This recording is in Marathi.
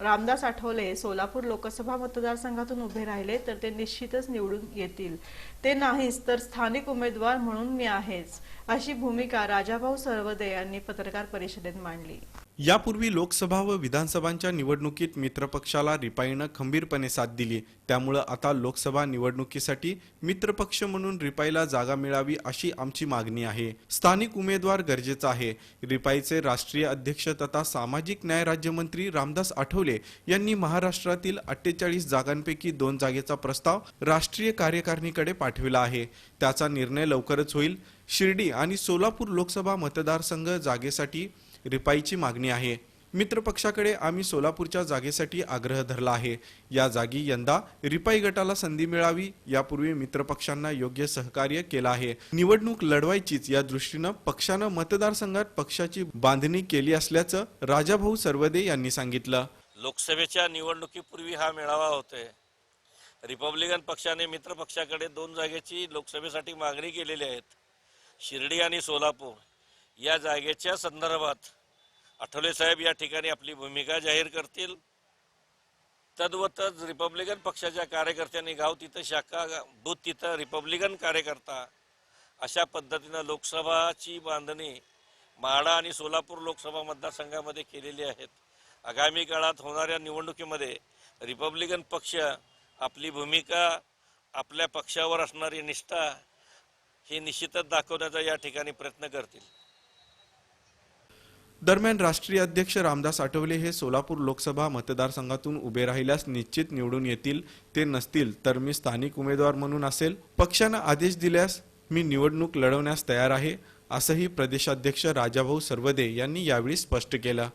रामदास आठवले सोलापूर लोकसभा मतदारसंघातून उभे राहिले तर ते निश्चितच निवडून येतील. ते नाहीच तर स्थानिक उमेदवार म्हणून मी आहेच अशी भूमिका राजाभाऊ सरवदे यांनी पत्रकार परिषदेत मांडली. यापूर्वी लोकसभा व विधानसभांच्या निवडणुकीत मित्रपक्षाला रिपाईनं खंबीरपणे साथ दिली. त्यामुळं आता लोकसभा निवडणुकीसाठी मित्रपक्ष म्हणून रिपाईला जागा मिळावी अशी आमची मागणी आहे. स्थानिक उमेदवार गरजेचा आहे. रिपाईचे राष्ट्रीय अध्यक्ष तथा सामाजिक न्याय राज्यमंत्री रामदास आठवले यांनी महाराष्ट्रातील अठ्ठेचाळीस जागांपैकी दोन जागेचा प्रस्ताव राष्ट्रीय कार्यकारिणीकडे पाठविला आहे. त्याचा निर्णय लवकरच होईल. शिर्डी आणि सोलापूर लोकसभा मतदारसंघ जागेसाठी रिपाईची मागणी आहे. मित्रपक्षाकडे आम्ही सोलापूरच्या जागेसाठी आग्रह धरला आहे. या जागी यंदा रिपाई गटाला संधी मिळावी यापूर्वी मित्रपक्षांना योग्य सहकार्य केलं आहे. निवडणूक लढवायचीच या दृष्टीनं पक्षानं मतदारसंघात पक्षाची बांधणी केली असल्याचं राजाभाऊ सर्वदे यांनी सांगितलं. लोकसभेच्या निवडणुकीपूर्वी हा मेळावा होतोय. रिपब्लिकन पक्षाने मित्र पक्षाकडे दोन जागेची लोकसभेसाठी मागणी केलेली आहेत. शिर्डी आणि सोलापूर या जागेच्या संदर्भात आठवले साहेब या ठिकाणी आपली भूमिका जाहीर करतील. तद्वतच रिपब्लिकन पक्षाच्या कार्यकर्त्यांनी गाव तिथं शाखा बूथ तिथं रिपब्लिकन कार्यकर्ता अशा पद्धतीनं लोकसभाची बांधणी माढा आणि सोलापूर लोकसभा मतदारसंघामध्ये केलेली आहेत. आगामी काळात होणाऱ्या निवडणुकीमध्ये रिपब्लिकन पक्ष आपली भूमिका आपल्या पक्षावर असणारी निष्ठा ही निश्चितच दाखवण्याचा या ठिकाणी प्रयत्न करतील. दरम्यान राष्ट्रीय अध्यक्ष रामदास आठवले हे सोलापूर लोकसभा मतदारसंघातून उभे राहिल्यास निश्चित निवडून येतील ते नसतील तर मी स्थानिक उमेदवार म्हणून असेल. पक्षानं आदेश दिल्यास मी निवडणूक लढवण्यास तयार आहे असंही प्रदेशाध्यक्ष राजाभाऊ सर्वदे यांनी यावेळी स्पष्ट केलं.